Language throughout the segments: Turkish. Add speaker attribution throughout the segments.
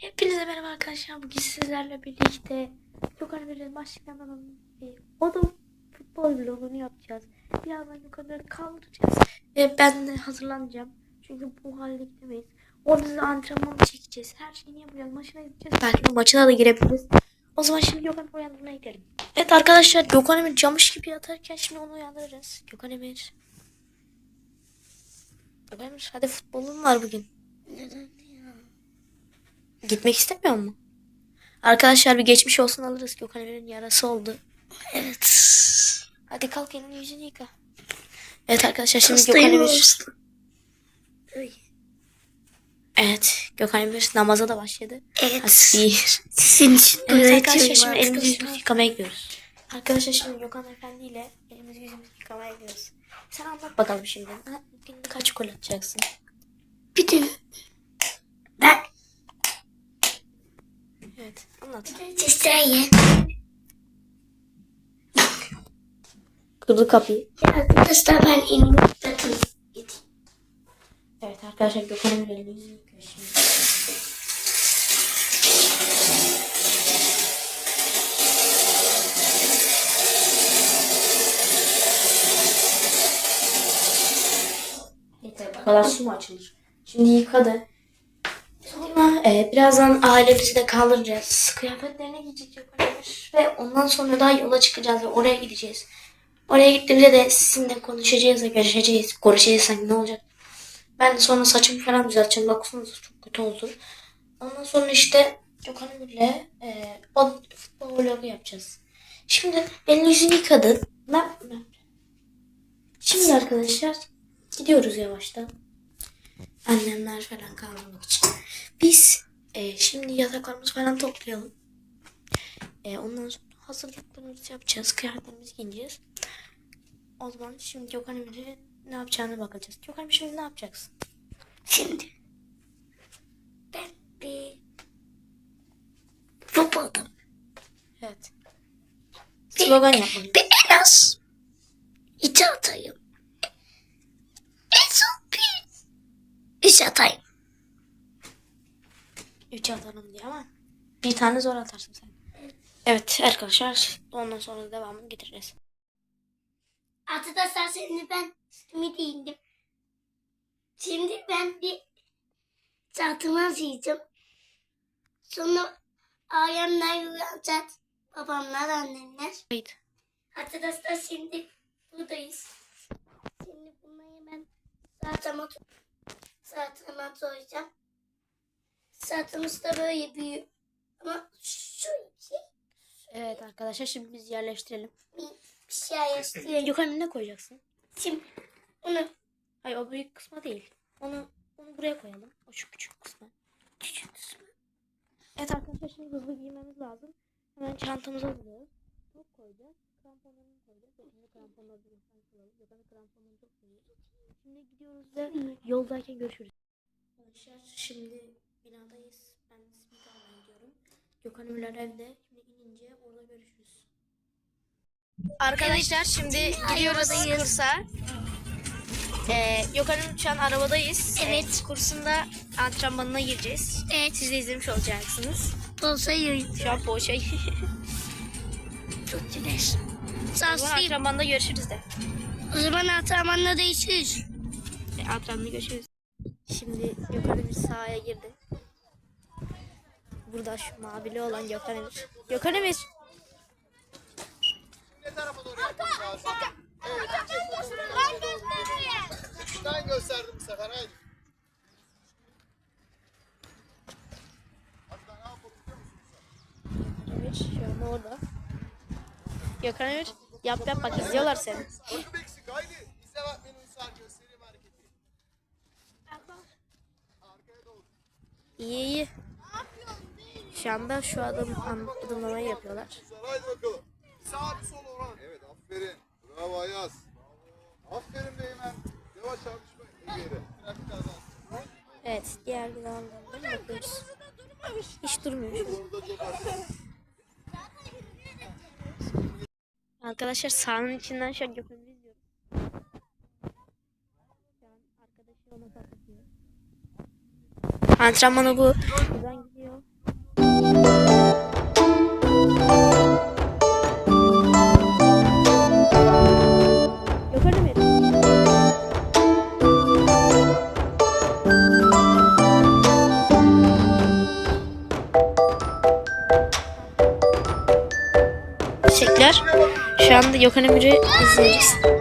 Speaker 1: Hepinize merhaba arkadaşlar. Bugün sizlerle birlikte yukarı bir başlayan o da futbol vlogunu yapacağız. Birazdan yukarıları kaldıracağız. Ve ben de hazırlanacağım. Çünkü bu halde gidemeyiz. Orada da antrenman çekeceğiz. Her şeyini yapacağız. Maçına gideceğiz. Belki maçına da girebiliriz. O zaman şimdi Gökhan uyandırmaya gidelim. Evet arkadaşlar Gökhan Emir camış gibi yatarken şimdi onu uyandıracağız. Gökhan Emir. Gökhan Emir hadi futbolun var bugün. Gitmek istemiyor mu? Arkadaşlar bir geçmiş olsun alırız. Gökhan Emir'in yarası oldu. Evet. Hadi kalk elini yüzünü yıka. Evet arkadaşlar şimdi Gökhan Emir. Evet Gökhan Emir namaza da başladı.
Speaker 2: Evet.
Speaker 1: Hadi bir.
Speaker 2: Sizin için
Speaker 1: Evet arkadaşlar şimdi elimizi yüzümüzü yıkamaya gidiyoruz. Arkadaşlar şimdi Gökhan Efendi ile elimizi yüzümüzü yıkamaya gidiyoruz. Sen anlat bakalım şimdi. Ha, Bugün kaç gol atacaksın?
Speaker 2: Bir de ben
Speaker 1: Evet anlat.
Speaker 2: Cezayir.
Speaker 1: Kırdı kapıyı.
Speaker 2: Arkadaşlar ben elimi gideyim.
Speaker 1: Evet arkadaşlar Gökhan Emir elini kadar su mu açılır? Şimdi yıkadı. E, birazdan ailemizi de kaldıracağız. Kıyafetlerini giyecek Gökhan Emir. Ve ondan sonra da yola çıkacağız ve oraya gideceğiz. Oraya gittiğimizde de sizinle konuşacağız ve görüşeceğiz. Konuşacağız sanki ne olacak. Ben de sonra saçımı falan düzelteceğim. Baksanıza çok kötü oldu. Ondan sonra işte Gökhan Emir'le e, futbol vlogu yapacağız. Şimdi elini yüzünü yıkadın. Ne yap- Şimdi arkadaşlar gidiyoruz yavaştan. Annemler falan kaldırmak için. Biz e, şimdi yataklarımızı falan toplayalım. E, ondan sonra hazırlıklarımızı yapacağız. Kıyafetlerimizi giyeceğiz. O zaman şimdi Gökhan Emir'e ne yapacağını bakacağız. Gökhan Emir şimdi ne yapacaksın?
Speaker 2: Şimdi ben bir futbolda
Speaker 1: Evet. Slogan yapmalıyız. 3 atarım diye ama bir tane zor atarsın sen. Evet, arkadaşlar ondan sonra devamını getireceğiz.
Speaker 2: Arkadaşlar şimdi ben simit indim. Şimdi ben bir çantamı yiyeceğim. Sonra ailemler uyanacak. Babamlar, annemler.
Speaker 1: Evet.
Speaker 2: Arkadaşlar şimdi buradayız. Şimdi bunları ben saatama, saatama soracağım. Saatimiz de böyle büyük. Ama şu iki
Speaker 1: Evet arkadaşlar şimdi biz yerleştirelim.
Speaker 2: bir, bir şey ayarlayayım.
Speaker 1: Gökhan ne koyacaksın?
Speaker 2: Şimdi bunu
Speaker 1: Hayır o büyük kısma değil. Onu onu buraya koyalım. O şu küçük kısma.
Speaker 2: küçük kısmı.
Speaker 1: Evet arkadaşlar şimdi hızlı giymemiz lazım. Hemen çantamıza alıyoruz. Bu koyacağız. Kramponlarını koyacağız. Şimdi kramponları bir insan koyalım. Gökhan'ın kramponlarını çok seviyoruz. Şimdi gidiyoruz ve yoldayken görüşürüz. Arkadaşlar şimdi binadayız. Ben simit almaya gidiyorum. Gökhan Ünlüler evde. Şimdi inince orada görüşürüz. Arkadaşlar şimdi gidiyoruz kursa. Ee, Gökhan'ın şu an arabadayız.
Speaker 2: Evet.
Speaker 1: Ee, kursunda antrenmanına gireceğiz.
Speaker 2: Evet.
Speaker 1: Siz de izlemiş olacaksınız.
Speaker 2: Olsa yürüyün.
Speaker 1: Şu an boşa.
Speaker 2: Çok güneş.
Speaker 1: O zaman
Speaker 2: Saslıyım.
Speaker 1: antrenmanda görüşürüz de.
Speaker 2: O zaman antrenmanla değişiriz.
Speaker 1: E, antrenmanda görüşürüz. Şimdi Gökhan Emir sahaya girdi. Burada şu mavili olan Gökhan Emir. Gökhan Emir.
Speaker 3: Ne tarafa doğru? Evet. Ben gösterdim bu sefer haydi.
Speaker 1: Emir şu an orada. Gökhan Emir. Yap yap bak izliyorlar seni. İyi iyi. Şu anda şu adım adımlamayı yapıyorlar.
Speaker 3: Haydi bakalım. Sağ bir sol Orhan. Evet aferin. Bravo Ayaz. Aferin Beymen. Yavaş. Trafik kazası.
Speaker 1: Evet diğer gıdalardan bakıyoruz. Hiç durmuyor. Arkadaşlar sahanın içinden şu an Antrenmanı bu. Buradan gidiyor. Teşekkürler. Şu anda Yokan Emir'i izleyeceğiz.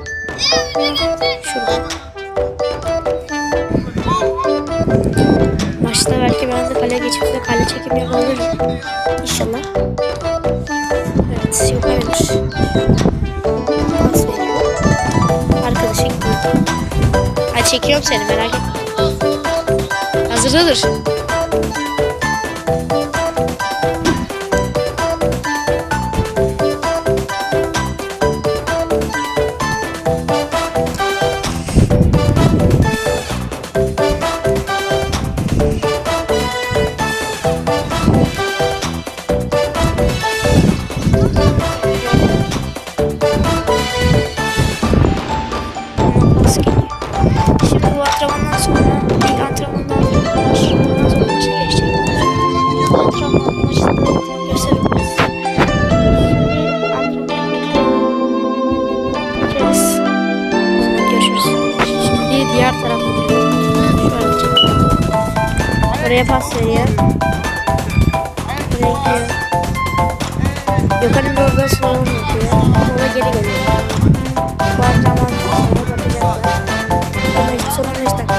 Speaker 1: Maçta belki ben de kale geçip de kale çekim yapabilirim. İnşallah. Evet, Gökhan Emir. Pas veriyor. Arkadaşa gidiyor. Ha çekiyorum seni merak etme. Hazırdadır. Görüşürüz. Şimdi diğer tarafa. Oraya pas veriyor. Oraya gidiyor. Gökhan Emre orada yapıyor. Sonra geri geliyor. Bu antrenman sonra bakacaklar. Ama işte son 15 dakika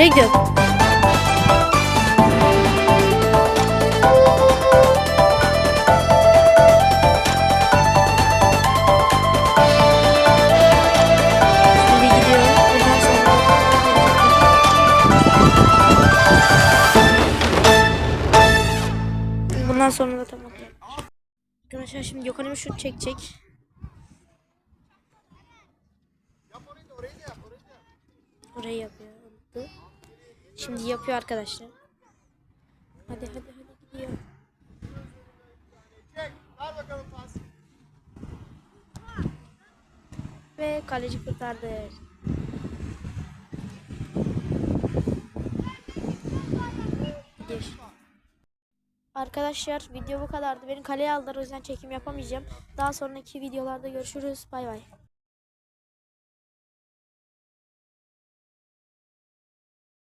Speaker 1: Şimdi gidiyor. Bundan sonra da tamam. Arkadaşlar şimdi Gökhan Emre şut çekecek.
Speaker 3: Orayı da
Speaker 1: Şimdi yapıyor arkadaşlar. Hadi hadi hadi gidiyor. Ve kaleci kurtardı. Gidiyor. Arkadaşlar video bu kadardı. Beni kaleye aldılar o yüzden çekim yapamayacağım. Daha sonraki videolarda görüşürüz. Bay bay.